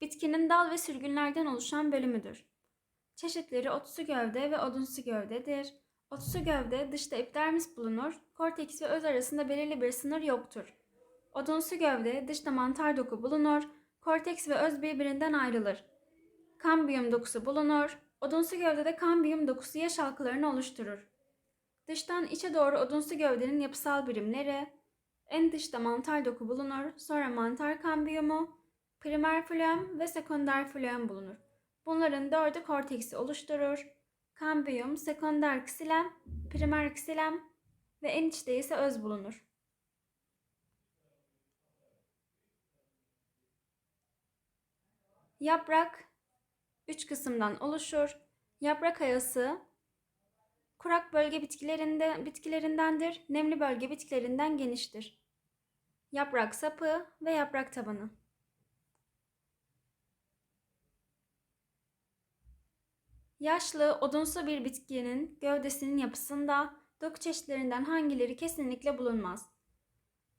bitkinin dal ve sürgünlerden oluşan bölümüdür. Çeşitleri otsu gövde ve odunsu gövdedir. Otsu gövde dışta epidermis bulunur, korteks ve öz arasında belirli bir sınır yoktur. Odunsu gövde dışta mantar doku bulunur, korteks ve öz birbirinden ayrılır. Kambiyum dokusu bulunur. Odunsu gövdede kambiyum dokusu yaş halkalarını oluşturur. Dıştan içe doğru odunsu gövdenin yapısal birimleri, en dışta mantar doku bulunur, sonra mantar kambiyumu, primer flöem ve sekonder flöem bulunur. Bunların dördü korteksi oluşturur. Kambiyum, sekonder ksilem, primer ksilem ve en içte ise öz bulunur. Yaprak üç kısımdan oluşur. Yaprak ayası kurak bölge bitkilerinde bitkilerindendir. Nemli bölge bitkilerinden geniştir. Yaprak sapı ve yaprak tabanı. Yaşlı, odunsu bir bitkinin gövdesinin yapısında doku çeşitlerinden hangileri kesinlikle bulunmaz?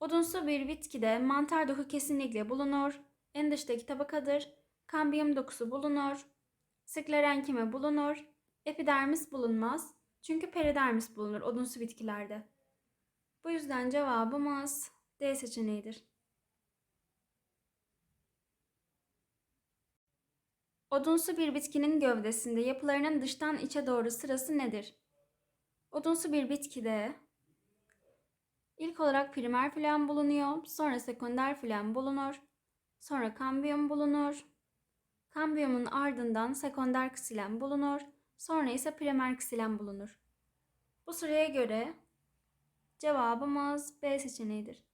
Odunsu bir bitkide mantar doku kesinlikle bulunur. En dıştaki tabakadır. Kambiyum dokusu bulunur. Sklerenkime bulunur. Epidermis bulunmaz. Çünkü peridermis bulunur odunsu bitkilerde. Bu yüzden cevabımız D seçeneğidir. Odunsu bir bitkinin gövdesinde yapılarının dıştan içe doğru sırası nedir? Odunsu bir bitkide ilk olarak primer filan bulunuyor, sonra sekonder filan bulunur, sonra kambiyum bulunur. Kambiyumun ardından sekonder ksilem bulunur, sonra ise primer ksilem bulunur. Bu sıraya göre cevabımız B seçeneğidir.